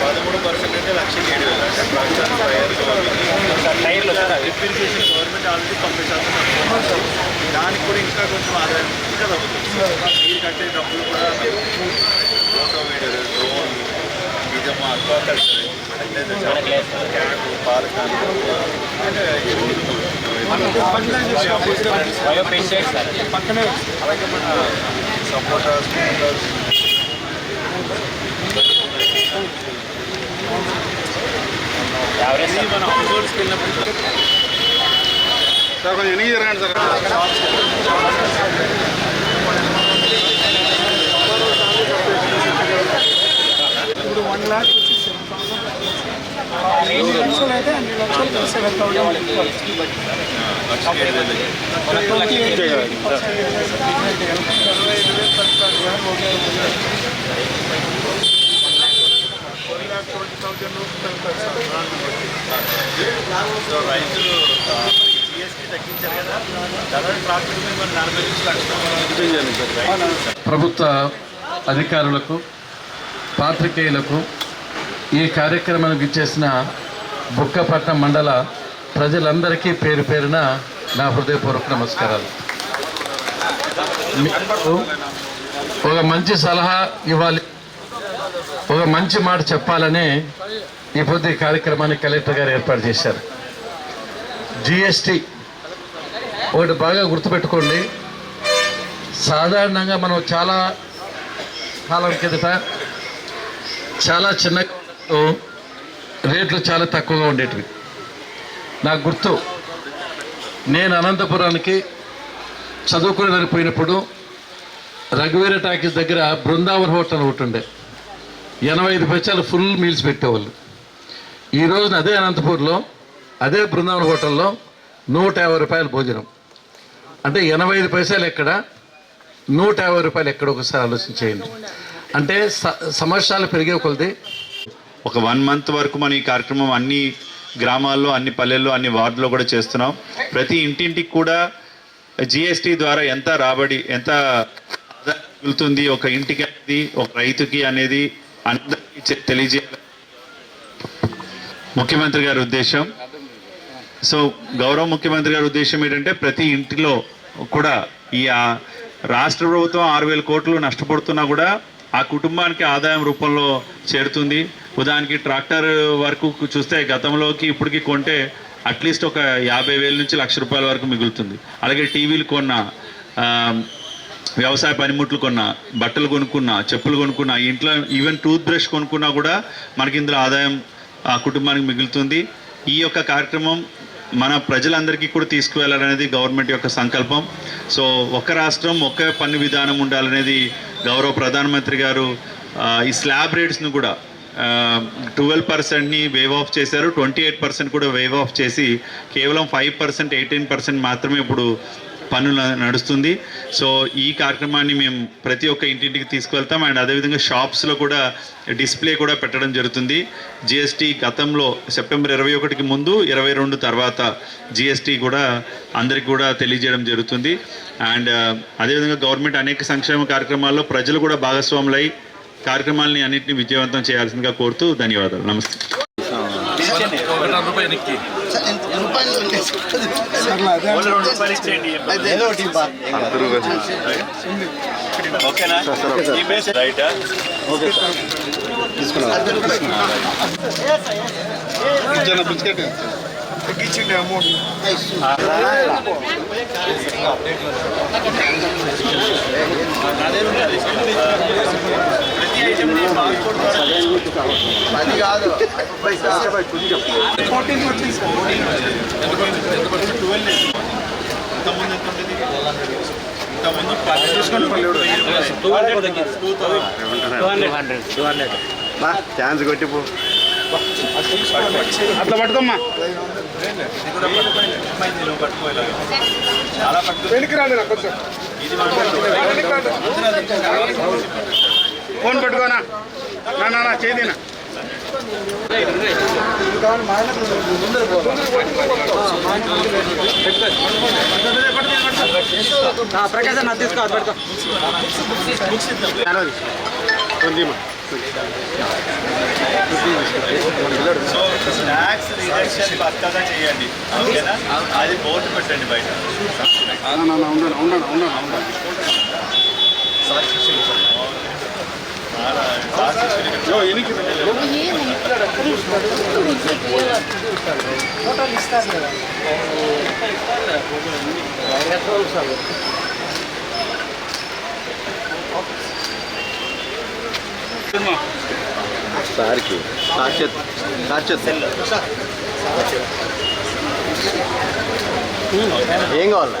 పదమూడు పర్సెంట్ అంటే లక్ష ఏడు వేలు అంటే ట్రాక్టర్ ఫైర్ గవర్నమెంట్ ఆల్రెడీ తొంభై శాతం దానికి కూడా ఇంకా కొంచెం ఆదాయం ఇంకా తగ్గుతుంది మీరు కట్టే డబ్బులు కూడా ఫోటో డ్రోన్ నిజము అక్వాకల్చర్ సార్ పక్కనే అలాగే మన సపోటా స్కూటర్స్ యావరేజ్ వెళ్ళినప్పుడు సార్ కొంచెం ఎన్ని జరగండి సార్ ఇప్పుడు వన్ ల్యాక్ ఐదు లక్షలు అయితే అన్ని లక్షలు సెవెన్ థౌసండ్ రైతులు జిఎస్టీ తగ్గించారు కదా దాదాపు నలభై ప్రభుత్వ అధికారులకు పాత్రికేయులకు ఈ కార్యక్రమానికి ఇచ్చేసిన బుక్కపట్నం మండల ప్రజలందరికీ పేరు పేరున నా హృదయపూర్వక నమస్కారాలు. ఒక మంచి సలహా ఇవ్వాలి. ఒక మంచి మాట చెప్పాలని ఈ పొద్దు ఈ కార్యక్రమాన్ని కలెక్టర్ గారు ఏర్పాటు చేశారు. జిఎస్టి ఒకటి బాగా గుర్తుపెట్టుకోండి. సాధారణంగా మనం చాలా కాలం కిందట చాలా చిన్న రేట్లు చాలా తక్కువగా ఉండేటివి. నాకు గుర్తు నేను అనంతపురానికి చదువుకునేదానికి పోయినప్పుడు రఘువీర టాకీస్ దగ్గర బృందావన్ హోటల్ ఒకటి ఉండే. ఎనభై ఐదు పైసలు ఫుల్ మీల్స్ పెట్టేవాళ్ళు. ఈ రోజున అదే అనంతపూర్లో అదే బృందావన్ హోటల్లో నూట యాభై రూపాయల భోజనం. అంటే ఎనభై ఐదు పైసలు ఎక్కడ నూట యాభై రూపాయలు ఎక్కడ ఒకసారి ఆలోచించేయండి అంటే స- సంవత్సరాలు పెరిగే కొలది ఒక వన్ మంత్ వరకు మనం ఈ కార్యక్రమం అన్ని గ్రామాల్లో అన్ని పల్లెల్లో అన్ని వార్డులో కూడా చేస్తున్నాం. ప్రతి ఇంటింటికి కూడా జిఎస్టీ ద్వారా ఎంత రాబడి ఎంత ఆదాయం మిగులుతుంది ఒక ఇంటికి అనేది ఒక రైతుకి అనేది అందరికీ తెలియజేయాలి. ముఖ్యమంత్రి గారి ఉద్దేశం. సో గౌరవ ముఖ్యమంత్రి గారి ఉద్దేశం ఏంటంటే ప్రతి ఇంటిలో కూడా ఈ రాష్ట్ర ప్రభుత్వం ఆరు వేల కోట్లు నష్టపడుతున్నా కూడా ఆ కుటుంబానికి ఆదాయం రూపంలో చేరుతుంది. ఉదాహరణకి ట్రాక్టర్ వరకు చూస్తే గతంలోకి ఇప్పటికి కొంటే అట్లీస్ట్ ఒక యాభై వేల నుంచి లక్ష రూపాయల వరకు మిగులుతుంది. అలాగే టీవీలు కొన్న వ్యవసాయ పనిముట్లు కొన్నా బట్టలు కొనుక్కున్నా చెప్పులు కొనుక్కున్నా ఇంట్లో ఈవెన్ టూత్ బ్రష్ కొనుక్కున్నా కూడా మనకి ఇందులో ఆదాయం ఆ కుటుంబానికి మిగులుతుంది. ఈ యొక్క కార్యక్రమం మన ప్రజలందరికీ కూడా తీసుకువెళ్ళాలనేది గవర్నమెంట్ యొక్క సంకల్పం. సో ఒక రాష్ట్రం ఒకే పన్ను విధానం ఉండాలనేది గౌరవ ప్రధానమంత్రి గారు ఈ స్లాబ్ రేట్స్ను కూడా ట్వెల్వ్ పర్సెంట్ని వేవ్ ఆఫ్ చేశారు. ట్వంటీ ఎయిట్ పర్సెంట్ కూడా వేవ్ ఆఫ్ చేసి కేవలం ఫైవ్ పర్సెంట్ ఎయిటీన్ పర్సెంట్ మాత్రమే ఇప్పుడు పనులు నడుస్తుంది. సో ఈ కార్యక్రమాన్ని మేము ప్రతి ఒక్క ఇంటింటికి తీసుకువెళ్తాం. అండ్ అదేవిధంగా షాప్స్లో కూడా డిస్ప్లే కూడా పెట్టడం జరుగుతుంది. జిఎస్టీ గతంలో సెప్టెంబర్ ఇరవై ఒకటికి ముందు ఇరవై రెండు తర్వాత జిఎస్టీ కూడా అందరికి కూడా తెలియజేయడం జరుగుతుంది. అండ్ అదేవిధంగా గవర్నమెంట్ అనేక సంక్షేమ కార్యక్రమాల్లో ప్రజలు కూడా భాగస్వాములై కార్యక్రమాలని అన్నింటినీ విజయవంతం చేయాల్సిందిగా కోరుతూ ధన్యవాదాలు నమస్తే రెండు తగ్గించండి అమౌంట్ బార్కోడ్ ద్వారా ఫోర్టీన్ వచ్చింది సార్ ట్వెల్వ్ ఇంతకుముందు ఎంత ఉండేది ఇంతకుముందు పది బా ఛాన్స్ కొట్టిపో. అట్లా పట్టుకోమ్మా ఇది కూడా పట్టుకోండి. అమ్మాయి ఇది నువ్వు పట్టుకో ఇలాగ. చాలా పట్టుకో వెనక్కి రాండి నాకు కొంచెం. ఫోన్ పట్టుకోనా నా చేదినా కావాలి మా ఆయన ముందర సో స్నాక్స్ రిడక్షన్ పక్కగా చేయండి ఓకేనా అది. బోర్డు పెట్టండి బయట ఉండండి ఉండండి ఉండండి ఉండండి ఫోటోలు ఇస్తారు కదా సార్కి. సాక్షత్ సాక్షత్. ఏం కావాలి?